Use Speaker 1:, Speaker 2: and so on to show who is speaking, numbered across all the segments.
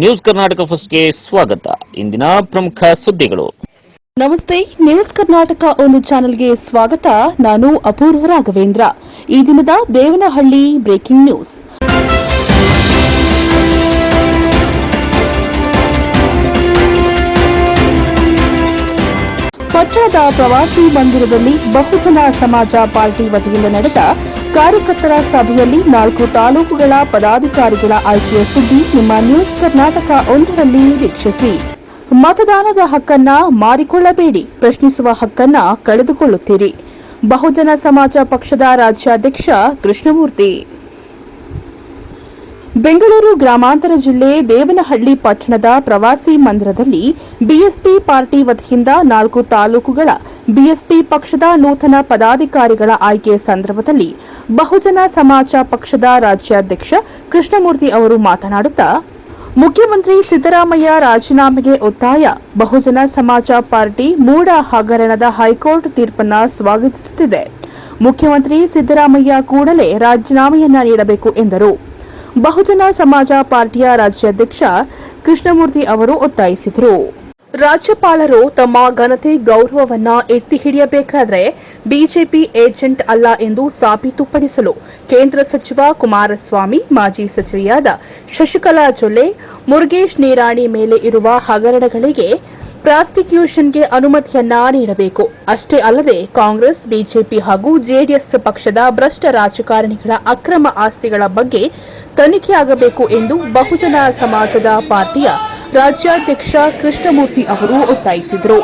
Speaker 1: News Karnataka ಫಸ್ಟ್ಗೆ ಸ್ವಾಗತ. ಇಂದಿನ ಪ್ರಮುಖ ಸುದ್ದಿಗಳು.
Speaker 2: ನಮಸ್ತೆ, ನ್ಯೂಸ್ ಕರ್ನಾಟಕ ಒಂದು ಚಾನೆಲ್ಗೆ ಸ್ವಾಗತ. ನಾನು ಅಪೂರ್ವ ರಾಘವೇಂದ್ರ. ಈ ದಿನದ ದೇವನಹಳ್ಳಿ ಬ್ರೇಕಿಂಗ್ ನ್ಯೂಸ್. ಪಟ್ಟಣದ ಪ್ರವಾಸಿ ಮಂದಿರದಲ್ಲಿ ಬಹುಜನ ಸಮಾಜ ಪಾರ್ಟಿ ವತಿಯಿಂದ ನಡೆದ ಕಾರ್ಯಕರ್ತರ ಸಭೆಯಲ್ಲಿ ನಾಲ್ಕು ತಾಲೂಕುಗಳ ಪದಾಧಿಕಾರಿಗಳ ಆಯ್ಕೆಯ ಸುದ್ದಿ ನಿಮ್ಮ ನ್ಯೂಸ್ ಕರ್ನಾಟಕ ಒಂದರಲ್ಲಿ ವೀಕ್ಷಿಸಿ. ಮತದಾನದ ಹಕ್ಕನ್ನ ಮಾರಿಕೊಳ್ಳಬೇಡಿ, ಪ್ರಶ್ನಿಸುವ ಹಕ್ಕನ್ನ ಕಳೆದುಕೊಳ್ಳುತ್ತೀರಿ. ಬಹುಜನ ಸಮಾಜ ಪಕ್ಷದ ರಾಜ್ಯಾಧ್ಯಕ್ಷ ಕೃಷ್ಣಮೂರ್ತಿ. ಬೆಂಗಳೂರು ಗ್ರಾಮಾಂತರ ಜಿಲ್ಲೆ ದೇವನಹಳ್ಳಿ ಪಟ್ಟಣದ ಪ್ರವಾಸಿ ಮಂದಿರದಲ್ಲಿ ಬಿಎಸ್ಪಿ ಪಾರ್ಟಿ ವತಿಯಿಂದ ನಾಲ್ಕು ತಾಲೂಕುಗಳ ಬಿಎಸ್ಪಿ ಪಕ್ಷದ ನೂತನ ಪದಾಧಿಕಾರಿಗಳ ಆಯ್ಕೆ ಸಂದರ್ಭದಲ್ಲಿ ಬಹುಜನ ಸಮಾಜ ಪಕ್ಷದ ರಾಜ್ಯಾಧ್ಯಕ್ಷ ಕೃಷ್ಣಮೂರ್ತಿ ಅವರು ಮಾತನಾಡುತ್ತಾ, ಮುಖ್ಯಮಂತ್ರಿ ಸಿದ್ದರಾಮಯ್ಯ ರಾಜೀನಾಮೆಗೆ ಒತ್ತಾಯ, ಬಹುಜನ ಸಮಾಜ ಪಾರ್ಟಿ ಮೂಡ ಹಗರಣದ ಹೈಕೋರ್ಟ್ ತೀರ್ಪನ್ನು ಸ್ವಾಗತಿಸುತ್ತಿದೆ. ಮುಖ್ಯಮಂತ್ರಿ ಸಿದ್ದರಾಮಯ್ಯ ಕೂಡಲೇ ರಾಜೀನಾಮೆಯನ್ನ ನೀಡಬೇಕು ಎಂದರು. ಬಹುಜನ ಸಮಾಜ ಪಾರ್ಟಿಯ ರಾಜ್ಯಾಧ್ಯಕ್ಷ ಕೃಷ್ಣಮೂರ್ತಿ ಅವರು ಒತ್ತಾಯಿಸಿದರು. ರಾಜ್ಯಪಾಲರು ತಮ್ಮ ಘನತೆ ಗೌರವವನ್ನ ಎತ್ತಿ ಹಿಡಿಯಬೇಕಾದರೆ ಬಿಜೆಪಿ ಏಜೆಂಟ್ ಅಲ್ಲ ಎಂದು ಸಾಬೀತುಪಡಿಸಲು ಕೇಂದ್ರ ಸಚಿವ ಕುಮಾರಸ್ವಾಮಿ, ಮಾಜಿ ಸಚಿವೆಯಾದ ಶಶಿಕಲಾ ಜೊಲ್ಲೆ, ಮುರುಗೇಶ್ ನೀರಾಣಿ ಮೇಲೆ ಇರುವ ಹಗರಣಗಳಿಗೆ ಪ್ರಾಸಿಕ್ಯೂಷನ್ಗೆ ಅನುಮತಿಯನ್ನ ನೀಡಬೇಕು. ಅಷ್ಟೇ ಅಲ್ಲದೆ ಕಾಂಗ್ರೆಸ್, ಬಿಜೆಪಿ ಹಾಗೂ ಜೆಡಿಎಸ್ ಪಕ್ಷದ ಭ್ರಷ್ಟ ರಾಜಕಾರಣಿಗಳ ಅಕ್ರಮ ಆಸ್ತಿಗಳ ಬಗ್ಗೆ ತನಿಖೆಯಾಗಬೇಕು ಎಂದು ಬಹುಜನ ಸಮಾಜದ ಪಾರ್ಟಿಯ ರಾಜ್ಯಾಧ್ಯಕ್ಷ ಕೃಷ್ಣಮೂರ್ತಿ ಅವರು ಒತ್ತಾಯಿಸಿದರು.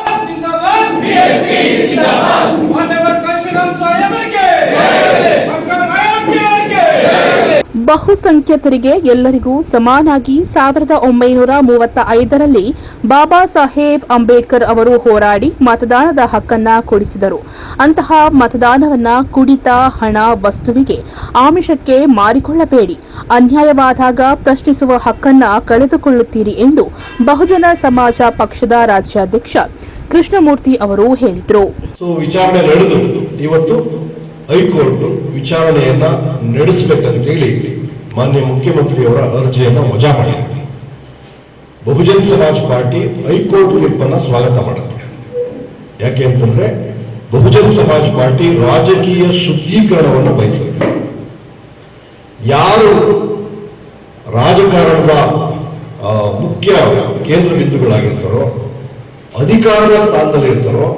Speaker 2: ಬಹುಸಂಖ್ಯಾತರಿಗೆ ಎಲ್ಲರಿಗೂ ಸಮಾನಾಗಿ ಸಾವಿರದ ಒಂಬೈನೂರ ಮೂವತ್ತ ಐದರಲ್ಲಿ ಬಾಬಾ ಸಾಹೇಬ್ ಅಂಬೇಡ್ಕರ್ ಅವರು ಹೋರಾಡಿ ಮತದಾನದ ಹಕ್ಕನ್ನ ಕೊಡಿಸಿದರು. ಅಂತಹ ಮತದಾನವನ್ನ ಕುಡಿತ, ಹಣ, ವಸ್ತುವಿಗೆ ಆಮಿಷಕ್ಕೆ ಮಾರಿಕೊಳ್ಳಬೇಡಿ. ಅನ್ಯಾಯವಾದಾಗ ಪ್ರಶ್ನಿಸುವ ಹಕ್ಕನ್ನ ಕಳೆದುಕೊಳ್ಳುತ್ತೀರಿ ಎಂದು ಬಹುಜನ ಸಮಾಜ ಪಕ್ಷದ ರಾಜ್ಯಾಧ್ಯಕ್ಷ ಕೃಷ್ಣಮೂರ್ತಿ ಅವರು ಹೇಳಿದರು.
Speaker 3: ಹೈಕೋರ್ಟ್ ವಿಚಾರಣೆಯನ್ನ ನಡೆಸಬೇಕಂತೇಳಿ ಮಾನ್ಯ ಮುಖ್ಯಮಂತ್ರಿಯವರ ಅರ್ಜಿಯನ್ನು ವಜಾ ಮಾಡಿದೆ Bahujan Samaj party High Court ತೀರ್ಪನ್ನ ಸ್ವಾಗತ ಮಾಡುತ್ತೆ. ಯಾಕೆ ಅಂತಂದ್ರೆ ಬಹುಜನ್ ಸಮಾಜ್ ಪಾರ್ಟಿ ರಾಜಕೀಯ ಶುದ್ಧೀಕರಣವನ್ನು ಬಯಸುತ್ತೆ. ಯಾರು ರಾಜಕಾರಣದ ಮುಖ್ಯ ಕೇಂದ್ರ ಬಿಂದುಗಳಾಗಿರ್ತಾರೋ, ಅಧಿಕಾರದ ಸ್ಥಾನದಲ್ಲಿ ಇರ್ತಾರೋ,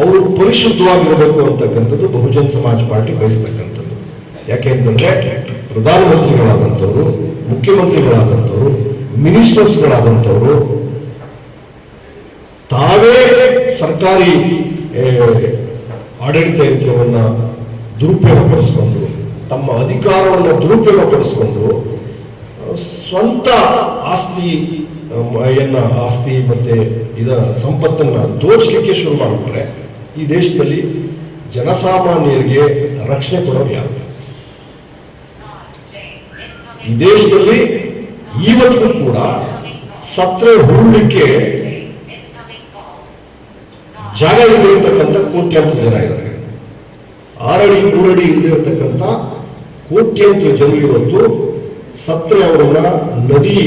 Speaker 3: ಅವರು ಪರಿಶುದ್ಧವಾಗಿರಬೇಕು ಅಂತಕ್ಕಂಥದ್ದು ಬಹುಜನ್ ಸಮಾಜ್ ಪಾರ್ಟಿ ಬಯಸ್ತಕ್ಕಂಥದ್ದು. ಯಾಕೆ ಅಂತಂದ್ರೆ ಪ್ರಧಾನಮಂತ್ರಿಗಳಾದಂಥವ್ರು, ಮುಖ್ಯಮಂತ್ರಿಗಳಾದಂಥವರು, ಮಿನಿಸ್ಟರ್ಸ್ಗಳಾದಂಥವರು, ತಾವೇ ಸರ್ಕಾರಿ ಆಡಳಿತ ಯಂತ್ರವನ್ನು ದುರುಪಯೋಗಪಡಿಸ್ಕೊಂಡು, ತಮ್ಮ ಅಧಿಕಾರವನ್ನು ದುರುಪಯೋಗಪಡಿಸ್ಕೊಂಡು, ಸ್ವಂತ ಆಸ್ತಿ ಎನ್ನ ಆಸ್ತಿ ಮತ್ತೆ ಇದರ ಸಂಪತ್ತನ್ನು ದೋಚಲಿಕ್ಕೆ ಶುರು ಮಾಡಿಬಿಟ್ರೆ, ಈ ದೇಶದಲ್ಲಿ ಜನಸಾಮಾನ್ಯರಿಗೆ ರಕ್ಷಣೆ ಕೊಡೋರು ಯಾರು? ಈ ದೇಶದಲ್ಲಿ ಇವತ್ತಿಗೂ ಕೂಡ ಸತ್ರೆ ಹೂಡಲಿಕ್ಕೆ ಜಾಗ ಇಲ್ಲದೆ ಇರತಕ್ಕಂಥ ಕೋಟ್ಯಾಂತರ ಜನ ಇದ್ದಾರೆ. ಆರಡಿ, ಮೂರಡಿ ಇಲ್ಲದೆ ಇರತಕ್ಕಂಥ ಕೋಟ್ಯಾಂತರ ಜನರು ಇವತ್ತು ಸತ್ರೆ ಅವರನ್ನ ನದಿ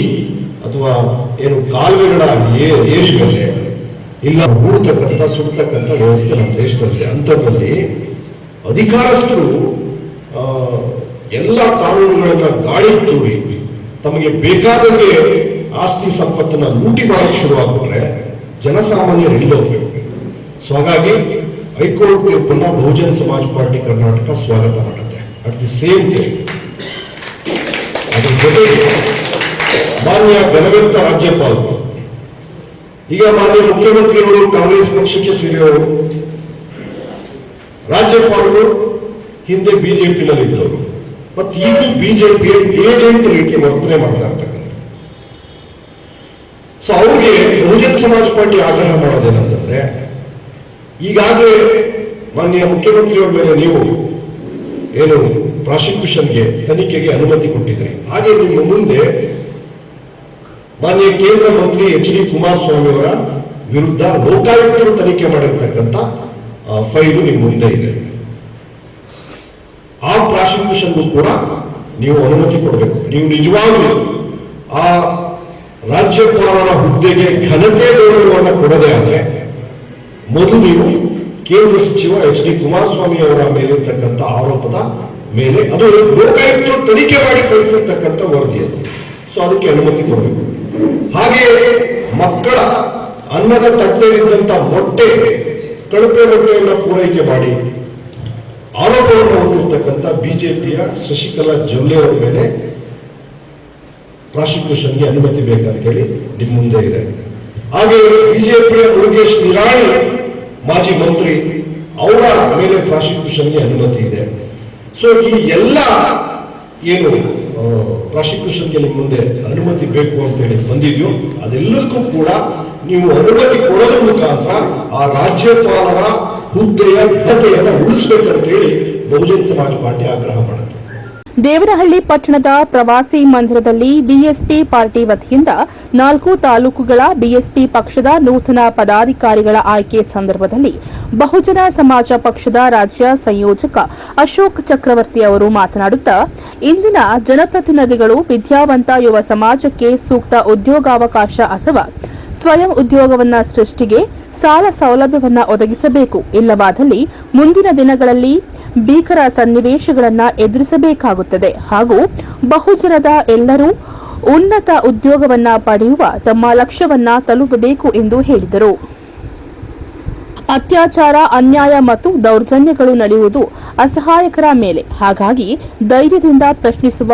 Speaker 3: ಅಥವಾ ಏನು ಕಾಲುವೆಗಳ ಏರಿ ಮೇಲೆ ಇಲ್ಲ ಹೂಡ್ತಕ್ಕಂಥ ಸುಡ್ತಕ್ಕಂಥ ವ್ಯವಸ್ಥೆ ನಮ್ಮ ದೇಶದಲ್ಲಿ, ಅಂಥದ್ರಲ್ಲಿ ಅಧಿಕಾರಸ್ಥರು ಎಲ್ಲ ಕಾನೂನುಗಳನ್ನ ಗಾಳಿ ತೂರಿ ತಮಗೆ ಬೇಕಾದಂಗೆ ಆಸ್ತಿ ಸಂಪತ್ತನ್ನ ಲೂಟಿ ಮಾಡಕ್ಕೆ ಶುರುವಾಗ್ಬಿಟ್ರೆ ಜನಸಾಮಾನ್ಯರು ಇಲ್ಲೋಗ್ಬೇಕು ಸೊ ಹಾಗಾಗಿ ಹೈಕೋರ್ಟ್ ತೀರ್ಪನ್ನ ಬಹುಜನ್ ಸಮಾಜ ಪಾರ್ಟಿ ಕರ್ನಾಟಕ ಸ್ವಾಗತ ಮಾಡುತ್ತೆ. ಅಟ್ ದಿ ಸೇಮ್ ಟೈಮ್ ಅದ್ರ ಜೊತೆಗೆ ಮಾನ್ಯ ಘನವೆತ್ತ ರಾಜ್ಯಪಾಲರು ಈಗ ಮಾನ್ಯ ಮುಖ್ಯಮಂತ್ರಿಗಳು ಕಾಂಗ್ರೆಸ್ ಪಕ್ಷಕ್ಕೆ ಸೇರಿದವರು ರಾಜ್ಯಪಾಲರು, ಹಿಂದೆ ಬಿಜೆಪಿನಲ್ಲಿ ಇದ್ದವರು ಮತ್ತು ಈಗಲೂ ಬಿಜೆಪಿಯ ಏಜೆಂಟ್ ರೀತಿ ವರ್ತನೆ ಮಾಡ್ತಾ ಇರ್ತಕ್ಕಂಥ ಸೊ ಅವ್ರಿಗೆ ಬಹುಜನ್ ಸಮಾಜ ಪಾರ್ಟಿ ಆಗ್ರಹ ಮಾಡೋದೇನಂತಂದ್ರೆ ಈಗಾಗಲೇ ಮಾನ್ಯ ಮುಖ್ಯಮಂತ್ರಿಯವರ ಮೇಲೆ ನೀವು ಏನು ಪ್ರಾಸಿಕ್ಯೂಷನ್ಗೆ ತನಿಖೆಗೆ ಅನುಮತಿ ಕೊಟ್ಟಿದ್ರಿ. ಹಾಗೆ ನಿಮ್ಮ ಮುಂದೆ ಮಾನ್ಯ ಕೇಂದ್ರ ಮಂತ್ರಿ ಎಚ್ ಡಿ ಕುಮಾರಸ್ವಾಮಿ ಅವರ ವಿರುದ್ಧ ಲೋಕಾಯುಕ್ತರು ತನಿಖೆ ಮಾಡಿರ್ತಕ್ಕಂಥ ಫೈಲು ನಿಮ್ಮ ಮುಂದೆ ಇದೆ. ಆ ಪ್ರಾಸಿಕ್ಯೂಷನ್ಗೂ ಕೂಡ ನೀವು ಅನುಮತಿ ಕೊಡಬೇಕು. ನೀವು ನಿಜವಾಗಲೂ ಆ ರಾಜ್ಯಪಾಲರ ಹುದ್ದೆಗೆ ಘನತೆ ಗೌರವವನ್ನು ಕೊಡದೇ ಆದರೆ ಮೊದಲು ನೀವು ಕೇಂದ್ರ ಸಚಿವ ಎಚ್ ಡಿ ಕುಮಾರಸ್ವಾಮಿ ಅವರ ಮೇಲಿರ್ತಕ್ಕಂಥ ಆರೋಪದ ಮೇಲೆ ಅದು ಲೋಕಾಯುಕ್ತರು ತನಿಖೆ ಮಾಡಿ ಸಲ್ಲಿಸಿರ್ತಕ್ಕಂಥ ವರದಿ ಸೊ ಅದಕ್ಕೆ ಅನುಮತಿ ಕೊಡಬೇಕು. ಹಾಗೆ ಮಕ್ಕಳ ಅನ್ನದ ತಟ್ಟೆಯಲ್ಲಿದ್ದಂಥ ಮೊಟ್ಟೆ, ಕಳಪೆ ಮೊಟ್ಟೆಯನ್ನು ಪೂರೈಕೆ ಮಾಡಿ ಆರೋಪವನ್ನು ಹೊಂದಿರತಕ್ಕಂಥ ಬಿಜೆಪಿಯ ಶಶಿಕಲಾ ಜೊಲ್ಲೆ ಅವರ ಮೇಲೆ ಪ್ರಾಸಿಕ್ಯೂಷನ್ಗೆ ಅನುಮತಿ ಬೇಕಂತೇಳಿ ನಿಮ್ಮ ಮುಂದೆ ಇದೆ. ಹಾಗೆ ಬಿಜೆಪಿಯ ಮುರುಗೇಶ್ ನಿರಾಣಿ ಮಾಜಿ ಮಂತ್ರಿ ಅವರ ಮೇಲೆ ಪ್ರಾಸಿಕ್ಯೂಷನ್ಗೆ ಅನುಮತಿ ಇದೆ. ಸೊ ಈ ಎಲ್ಲ ಏನು ಪ್ರಾಸಿಕ್ಯೂಷನ್ಗೆ ನಿಮ್ಮ ಮುಂದೆ ಅನುಮತಿ ಬೇಕು ಅಂತೇಳಿ ಬಂದಿದೆಯೋ ಅದೆಲ್ಲದಕ್ಕೂ ಕೂಡ ನೀವು ಅನುಮತಿ ಕೊಡೋದ್ರ ಮುಖಾಂತರ ಆ ರಾಜ್ಯಪಾಲರ ಹುದ್ದೆಯ ಭತೆಯನ್ನು ಉಳಿಸಬೇಕು ಅಂತ ಹೇಳಿ ಬಹುಜನ ಸಮಾಜ ಪಾರ್ಟಿ ಆಗ್ರಹ ಮಾಡುತ್ತೆ
Speaker 2: ದೇವನಹಳ್ಳಿ ಪಟ್ಟಣದ ಪ್ರವಾಸಿ ಮಂದಿರದಲ್ಲಿ ಬಿಎಸ್ಪಿ ಪಾರ್ಟಿ ವತಿಯಿಂದ ನಾಲ್ಕು ತಾಲೂಕುಗಳ ಬಿಎಸ್ಪಿ ಪಕ್ಷದ ನೂತನ ಪದಾಧಿಕಾರಿಗಳ ಆಯ್ಕೆ ಸಂದರ್ಭದಲ್ಲಿ ಬಹುಜನ ಸಮಾಜ ಪಕ್ಷದ ರಾಜ್ಯ ಸಂಯೋಜಕ ಅಶೋಕ್ ಚಕ್ರವರ್ತಿ ಅವರು ಮಾತನಾಡುತ್ತಾ, ಇಂದಿನ ಜನಪ್ರತಿನಿಧಿಗಳು ವಿದ್ಯಾವಂತ ಯುವ ಸಮಾಜಕ್ಕೆ ಸೂಕ್ತ ಉದ್ಯೋಗಾವಕಾಶ ಅಥವಾ ಸ್ವಯಂ ಉದ್ಯೋಗವನ್ನ ಸೃಷ್ಟಿಗೆ ಸಾಲ ಸೌಲಭ್ಯವನ್ನ ಒದಗಿಸಬೇಕು. ಇಲ್ಲವಾದಲ್ಲಿ ಮುಂದಿನ ದಿನಗಳಲ್ಲಿ ಭೀಕರ ಸನ್ನಿವೇಶಗಳನ್ನು ಎದುರಿಸಬೇಕಾಗುತ್ತದೆ. ಹಾಗೂ ಬಹುಜನದ ಎಲ್ಲರೂ ಉನ್ನತ ಉದ್ಯೋಗವನ್ನ ಪಡೆಯುವ ತಮ್ಮ ಲಕ್ಷ್ಯವನ್ನ ತಲುಪಬೇಕು ಎಂದು ಹೇಳಿದರು. ಅತ್ಯಾಚಾರ, ಅನ್ಯಾಯ ಮತ್ತು ದೌರ್ಜನ್ಯಗಳು ನಡೆಯುವುದು ಅಸಹಾಯಕರ ಮೇಲೆ. ಹಾಗಾಗಿ ಧೈರ್ಯದಿಂದ ಪ್ರಶ್ನಿಸುವ,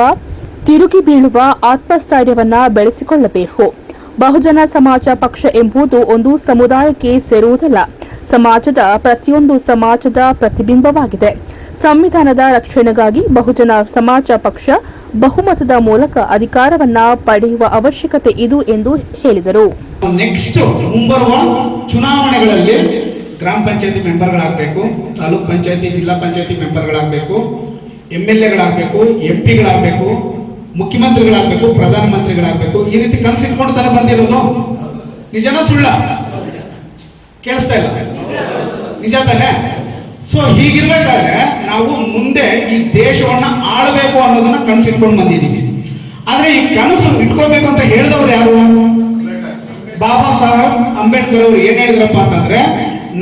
Speaker 2: ತಿರುಗಿ ಬೀಳುವ ಆತ್ಮಸ್ಥೈರ್ಯವನ್ನ ಬೆಳೆಸಿಕೊಳ್ಳಬೇಕು. ಬಹುಜನ ಸಮಾಜ ಪಕ್ಷ ಎಂಬುದು ಒಂದು ಸಮುದಾಯಕ್ಕೆ ಸೇರುವುದಲ್ಲ. ಸಮಾಜದ ಪ್ರತಿಯೊಂದು ಸಮಾಜದ ಪ್ರತಿಬಿಂಬವಾಗಿದೆ. ಸಂವಿಧಾನದ ರಕ್ಷಣೆಗಾಗಿ ಬಹುಜನ ಸಮಾಜ ಪಕ್ಷ ಬಹುಮತದ ಮೂಲಕ ಅಧಿಕಾರವನ್ನ ಪಡೆಯುವ ಅವಶ್ಯಕತೆ ಇದು ಎಂದು ಹೇಳಿದರು.
Speaker 4: ನೆಕ್ಸ್ಟ್ ಮುಂಬರುವ ಚುನಾವಣೆಗಳಲ್ಲಿ ಗ್ರಾಮ ಪಂಚಾಯತಿ ಮೆಂಬರ್ಗಳಾಗಬೇಕು, ತಾಲೂಕ್ ಪಂಚಾಯತಿ, ಜಿಲ್ಲಾ ಪಂಚಾಯತಿ ಮೆಂಬರ್ಗಳಾಗಬೇಕು, ಎಂ ಎಲ್ ಎಗಳಾಗಬೇಕು, ಎಂ ಪಿಗಳಾಗಬೇಕು ಮುಖ್ಯಮಂತ್ರಿಗಳಾಗಬೇಕು, ಪ್ರಧಾನಮಂತ್ರಿಗಳಾಗಬೇಕು, ಈ ರೀತಿ ಕನಸಿಟ್ಕೊಂಡು ತಾನೇ ಬಂದಿರೋದು ನಿಜನ ಸುಳ್ಳ? ಕೇಳಿಸ್ತಾ ಇಲ್ಲ. ನಿಜ ತಾನೆ? ಸೊ ಹೀಗಿರ್ಬೇಕಾದ್ರೆ ನಾವು ಮುಂದೆ ಈ ದೇಶವನ್ನ ಆಳಬೇಕು ಅನ್ನೋದನ್ನ ಕನಸಿಟ್ಕೊಂಡು ಬಂದಿದ್ದೀವಿ. ಆದ್ರೆ ಈ ಕನಸು ಇಟ್ಕೋಬೇಕು ಅಂತ ಹೇಳಿದವರು ಯಾರು? ಬಾಬಾ ಸಾಹೇಬ್ ಅಂಬೇಡ್ಕರ್ ಅವರು ಏನ್ ಹೇಳಿದ್ರಪ್ಪ ಅಂತಂದ್ರೆ,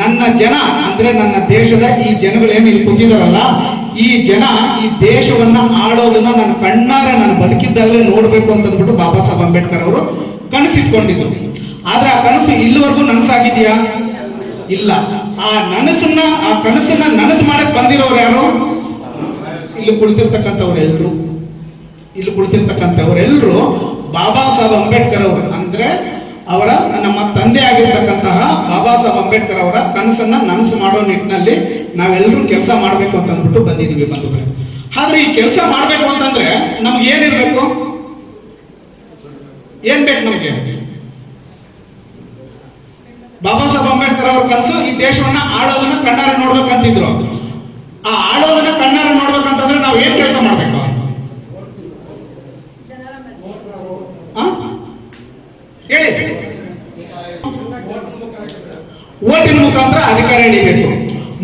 Speaker 4: ನನ್ನ ಜನ ಅಂದ್ರೆ ನನ್ನ ದೇಶದ ಈ ಜನಗಳು ಏನು ಇಲ್ಲಿ ಕೂತಿದಾರಲ್ಲ ಈ ಜನ ಈ ದೇಶವನ್ನ ಆಳೋದನ್ನ ನನ್ನ ಕಣ್ಣಾರೆ ನಾನು ಬದುಕಿದ್ದಲ್ಲೇ ನೋಡ್ಬೇಕು ಅಂತ ಅಂದ್ಬಿಟ್ಟು ಬಾಬಾ ಸಾಹೇಬ್ ಅಂಬೇಡ್ಕರ್ ಅವರು ಕನಸಿಟ್ಕೊಂಡಿದ್ರು. ಆದ್ರೆ ಆ ಕನಸು ಇಲ್ಲಿವರೆಗೂ ನನಸಾಗಿದೆಯಾ? ಇಲ್ಲ. ಆ ನನಸನ್ನ, ಆ ಕನಸನ್ನ ನನಸು ಮಾಡಕ್ ಬಂದಿರೋರು ಯಾರು? ಇಲ್ಲಿ ಕುಳಿತಿರ್ತಕ್ಕಂಥವ್ರು ಎಲ್ರು. ಇಲ್ಲಿ ಕುಳಿತಿರ್ತಕ್ಕಂಥವರೆಲ್ಲರೂ ಬಾಬಾ ಸಾಹೇಬ್ ಅಂಬೇಡ್ಕರ್ ಅವರು. ಅಂದ್ರೆ ಅವರ ನಮ್ಮ ತಂದೆ ಆಗಿರ್ತಕ್ಕಂತಹ ಬಾಬಾ ಸಾಹೇಬ್ ಅಂಬೇಡ್ಕರ್ ಅವರ ಕನಸನ್ನ ನನಸು ಮಾಡೋ ನಿಟ್ಟಿನಲ್ಲಿ ನಾವೆಲ್ಲರೂ ಕೆಲಸ ಮಾಡಬೇಕು ಅಂತ ಅಂದ್ಬಿಟ್ಟು ಬಂದಿದ್ದೀವಿ ಬಂಧುಗಳೇ. ಆದ್ರೆ ಈ ಕೆಲಸ ಮಾಡಬೇಕು ಅಂತಂದ್ರೆ ನಮ್ಗೆ ಏನಿರ್ಬೇಕು? ಏನ್ ಬೇಕು ನಮಗೆ? ಬಾಬಾ ಸಾಹೇಬ್ ಅಂಬೇಡ್ಕರ್ ಅವ್ರ ಕನಸು ಈ ದೇಶವನ್ನ ಆಳೋದನ್ನ ಕಣ್ಣಾರೆ ನೋಡ್ಬೇಕಂತಿದ್ರು. ಆ ಆಳೋದನ್ನ ಕಣ್ಣಾರೆ ನೋಡ್ಬೇಕಂತಂದ್ರೆ ನಾವು ಏನ್ ಕೆಲಸ ಮಾಡ್ಬೇಕು? ಹೇಳಿ. ಓಟಿನ ಮುಖಾಂತರ ಅಧಿಕಾರ ಹಿಡಿಬೇಕು.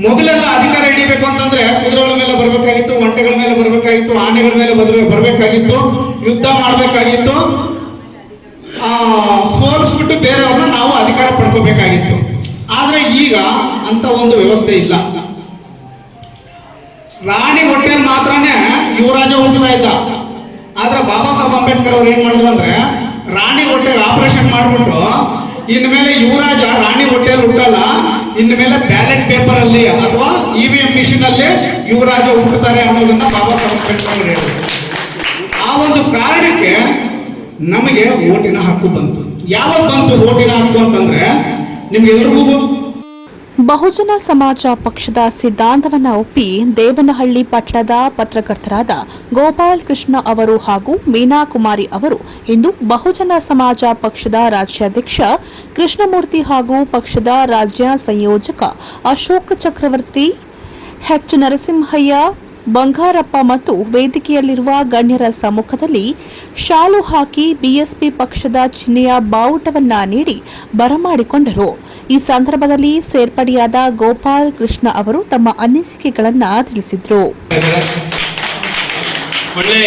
Speaker 4: ಮೊದಲೆಲ್ಲ ಅಧಿಕಾರ ಹಿಡಿಬೇಕು ಅಂತಂದ್ರೆ ಕುದುರೆಗಳ ಮೇಲೆ ಬರಬೇಕಾಗಿತ್ತು, ಒಂಟೆಗಳ ಮೇಲೆ ಬರಬೇಕಾಗಿತ್ತು, ಆನೆಗಳ ಮೇಲೆ ಬರಬೇಕಾಗಿತ್ತು, ಯುದ್ಧ ಮಾಡಬೇಕಾಗಿತ್ತು. ಸೋಲಿಸ್ಬಿಟ್ಟು ಬೇರೆಯವ್ರನ್ನ ನಾವು ಅಧಿಕಾರ ಪಡ್ಕೋಬೇಕಾಗಿತ್ತು. ಆದ್ರೆ ಈಗ ಅಂತ ಒಂದು ವ್ಯವಸ್ಥೆ ಇಲ್ಲ. ರಾಣಿ ಹೊಟ್ಟೆಯಲ್ಲಿ ಮಾತ್ರನೇ ಯುವರಾಜ ಹುಟ್ಟುತ್ತಾ ಇದ್ದ. ಆದ್ರೆ ಬಾಬಾ ಸಾಹೇಬ್ ಅಂಬೇಡ್ಕರ್ ಅವ್ರು ಏನ್ ಮಾಡಿದ್ರು ಅಂದ್ರೆ, ರಾಣಿ ಹೊಟ್ಟೆಗೆ ಆಪರೇಷನ್ ಮಾಡ್ಬಿಟ್ಟು ಇನ್ಮೇಲೆ ಯುವರಾಜ ರಾಣಿ ಹೋಟೆಲ್ ಹುಟ್ಟಲ್ಲ ಇನ್ಮೇಲೆ ಬ್ಯಾಲೆಟ್ ಪೇಪರ್ ಅಲ್ಲಿ ಅಥವಾ ಇ ವಿ ಎಂ ಮಿಷಿನ್ ಅಲ್ಲಿ ಯುವರಾಜ ಹುಟ್ಟುತ್ತಾರೆ ಅನ್ನೋದನ್ನ ಬಾಬಾ ಸಾಹೇಬ್ ಆ ಒಂದು ಕಾರಣಕ್ಕೆ ನಮಗೆ ಓಟಿನ ಹಕ್ಕು ಬಂತು. ಯಾವಾಗ ಬಂತು ಓಟಿನ ಹಕ್ಕು ಅಂತಂದ್ರೆ ನಿಮ್ಗೆಲ್ರಿಗೂ
Speaker 2: ಬಹುಜನ ಸಮಾಜ ಪಕ್ಷದ ಸಿದ್ಧಾಂತವನ್ನು ಒಪ್ಪಿ ದೇವನಹಳ್ಳಿ ಪಟ್ಟಣದ ಪತ್ರಕರ್ತರಾದ ಗೋಪಾಲ್ ಕೃಷ್ಣ ಅವರು ಹಾಗೂ ಮೀನಾ ಕುಮಾರಿ ಅವರು ಇಂದು ಬಹುಜನ ಸಮಾಜ ಪಕ್ಷದ ರಾಜ್ಯಾಧ್ಯಕ್ಷ ಕೃಷ್ಣಮೂರ್ತಿ ಹಾಗೂ ಪಕ್ಷದ ರಾಜ್ಯ ಸಂಯೋಜಕ ಅಶೋಕ್ ಚಕ್ರವರ್ತಿ, ಎಚ್ ನರಸಿಂಹಯ್ಯ, ಬಂಗಾರಪ್ಪ ಮತ್ತು ವೇದಿಕೆಯಲ್ಲಿರುವ ಗಣ್ಯರ ಸಮ್ಮುಖದಲ್ಲಿ ಶಾಲು ಹಾಕಿ ಬಿಎಸ್ಪಿ ಪಕ್ಷದ ಚಿಹ್ನೆಯ ಬಾವುಟವನ್ನ ನೀಡಿ ಬರಮಾಡಿಕೊಂಡರು. ಈ ಸಂದರ್ಭದಲ್ಲಿ ಸೇರ್ಪಡೆಯಾದ ಗೋಪಾಲ್ ಕೃಷ್ಣ ಅವರು ತಮ್ಮ ಅನಿಸಿಕೆಗಳನ್ನು ತಿಳಿಸಿದರು.
Speaker 5: ಒಳ್ಳೆ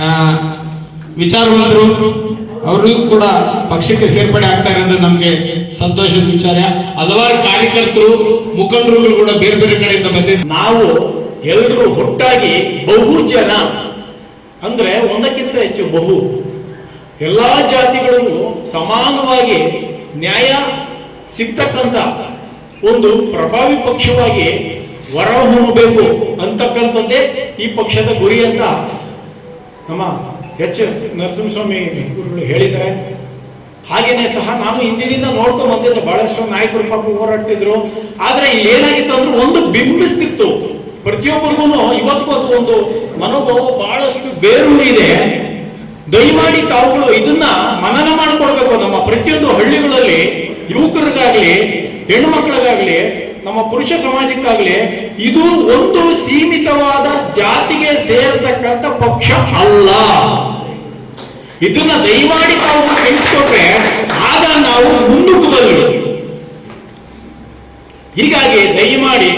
Speaker 5: ಆ, ವಿಚಾರವಂತರು
Speaker 4: ಅವರಿಗೂ ಕೂಡ ಪಕ್ಷಕ್ಕೆ ಸೇರ್ಪಡೆ ಆಗ್ತಾ ಇರೋದು ನಮಗೆ ಸಂತೋಷದ ವಿಚಾರ. ಹಲವಾರು ಕಾರ್ಯಕರ್ತರು ಮುಖಂಡರುಗಳು ಕೂಡ ಬೇರೆ ಬೇರೆ ಕಡೆಯಿಂದ ಬಂದಿದ್ದು
Speaker 5: ನಾವು ಎಲ್ಲರೂ ಒಟ್ಟಾಗಿ ಬಹು ಜನ. ಅಂದ್ರೆ ಒಂದಕ್ಕಿಂತ ಹೆಚ್ಚು ಬಹು. ಎಲ್ಲಾ ಜಾತಿಗಳಿಗೂ ಸಮಾನವಾಗಿ ನ್ಯಾಯ ಸಿಗ್ತಕ್ಕಂಥ ಒಂದು ಪ್ರಭಾವಿ ಪಕ್ಷವಾಗಿ ಹೊರಹೊಮ್ಮಬೇಕು ಅಂತಕ್ಕಂಥದ್ದೇ ಈ ಪಕ್ಷದ ಗುರಿ ಅಂತ ನಮ್ಮ ಎಚ್ ನರಸಿಂಹಸ್ವಾಮಿ ಗುರುಗಳು ಹೇಳಿದ್ದಾರೆ. ಹಾಗೇನೆ ಸಹ ನಾನು ಹಿಂದಿನಿಂದ ನೋಡ್ಕೊಂಡು ಬಂದಿದ್ದೆ, ಬಹಳಷ್ಟು ನಾಯಕರು ಪಾಪ ಹೋರಾಡ್ತಿದ್ರು. ಆದ್ರೆ ಇಲ್ಲಿ ಏನಾಗಿತ್ತು ಅಂದ್ರೆ ಒಂದು ಬಿಂಬಿಸ್ತಿತ್ತು. ಪ್ರತಿಯೊಬ್ಬರಿಗೂ ಇವತ್ತಿಗೂ ಅದು ಒಂದು ಮನೋಭಾವ ಬಹಳಷ್ಟು ಬೇರೂರಿದೆ ದಯಮಾಡಿ ತಾವುಗಳು ಇದನ್ನ ಮನನ ಮಾಡಿಕೊಡ್ಬೇಕು. ನಮ್ಮ ಪ್ರತಿಯೊಂದು ಹಳ್ಳಿಗಳಲ್ಲಿ ಯುವಕರಿಗಾಗ್ಲಿ ಹೆಣ್ಣು ಮಕ್ಕಳಿಗಾಗ್ಲಿ ನಮ್ಮ ಪುರುಷ ಸಮಾಜಕ್ಕಾಗ್ಲಿ, ಇದು ಒಂದು ಸೀಮಿತವಾದ ಜಾತಿಗೆ ಸೇರ್ತಕ್ಕಂಥ ಪಕ್ಷ ಅಲ್ಲ. ಇದನ್ನ ದಯಮಾಡಿ ನಾವು ತಿಳಿಸ್ಕೊಟ್ರೆ ಆಗ ನಾವು ಮುನ್ನುಗ್ಗಬಲ್ಲು ಹೀಗಾಗಿ ದಯಮಾಡಿ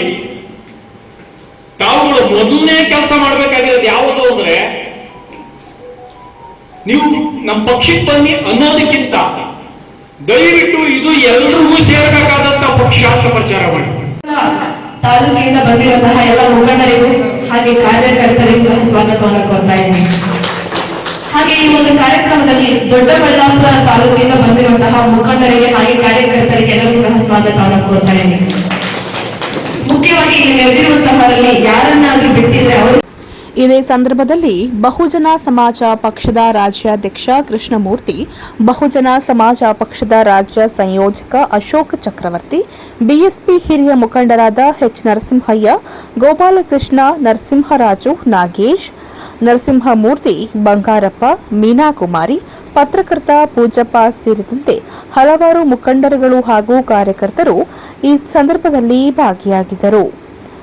Speaker 5: ತಾವುಗಳು ಮೊದಲನೇ ಕೆಲಸ ಮಾಡ್ಬೇಕಾಗಿರೋದು ಯಾವುದು ಅಂದ್ರೆ, ನೀವು ನಮ್ಮ ಪಕ್ಷಕ್ಕೆ ಬನ್ನಿ ಅನ್ನೋದಕ್ಕಿಂತ ದಯವಿಟ್ಟು ಇದು ಎಲ್ಲರಿಗೂ ಸೇರಬೇಕಾದಂತ ಪಕ್ಷ ಪ್ರಚಾರ ಮಾಡಿ.
Speaker 6: ತಾಲೂಕಿನಿಂದ ಬಂದಿರುವಂತಹ ಎಲ್ಲ ಮುಖಂಡರಿಗೂ ಹಾಗೆ ಕಾರ್ಯಕರ್ತರಿಗೂ ಸಹ ಸ್ವಾಗತವನ್ನು ಕೊಡ್ತಾ ಇದ್ದೀನಿ. ಹಾಗೆ ಈ ಒಂದು ಕಾರ್ಯಕ್ರಮದಲ್ಲಿ ದೊಡ್ಡಬಳ್ಳಾಪುರ ತಾಲೂಕಿನಿಂದ ಬಂದಿರುವಂತಹ ಮುಖಂಡರಿಗೆ ಹಾಗೆ ಕಾರ್ಯಕರ್ತರಿಗೆ ಎಲ್ಲರಿಗೂ ಸಹ ಸ್ವಾಗತವನ್ನು ಕೋರ್ತಾ ಇದ್ದೀನಿ. ಮುಖ್ಯವಾಗಿ ನೆರೆದಿರುವಂತಹವರಲ್ಲಿ ಯಾರನ್ನಾದ್ರೂ
Speaker 2: ಇದೇ ಸಂದರ್ಭದಲ್ಲಿ ಬಹುಜನ ಸಮಾಜ ಪಕ್ಷದ ರಾಜ್ಯಾಧ್ಯಕ್ಷ ಕೃಷ್ಣಮೂರ್ತಿ, ಬಹುಜನ ಸಮಾಜ ಪಕ್ಷದ ರಾಜ್ಯ ಸಂಯೋಜಕ ಅಶೋಕ್ ಚಕ್ರವರ್ತಿ, ಬಿಎಸ್ಪಿ ಹಿರಿಯ ಮುಖಂಡರಾದ ಎಚ್ ನರಸಿಂಹಯ್ಯ ಗೋಪಾಲಕೃಷ್ಣ, ನರಸಿಂಹರಾಜು, ನಾಗೇಶ್, ನರಸಿಂಹಮೂರ್ತಿ, ಬಂಗಾರಪ್ಪ, ಮೀನಾಕುಮಾರಿ, ಪತ್ರಕರ್ತ ಪೂಜಪ್ಪ ಸೇರಿದಂತೆ ಹಲವಾರು ಮುಖಂಡರುಗಳು ಹಾಗೂ ಕಾರ್ಯಕರ್ತರು ಈ ಸಂದರ್ಭದಲ್ಲಿ ಭಾಗಿಯಾಗಿದ್ದರು.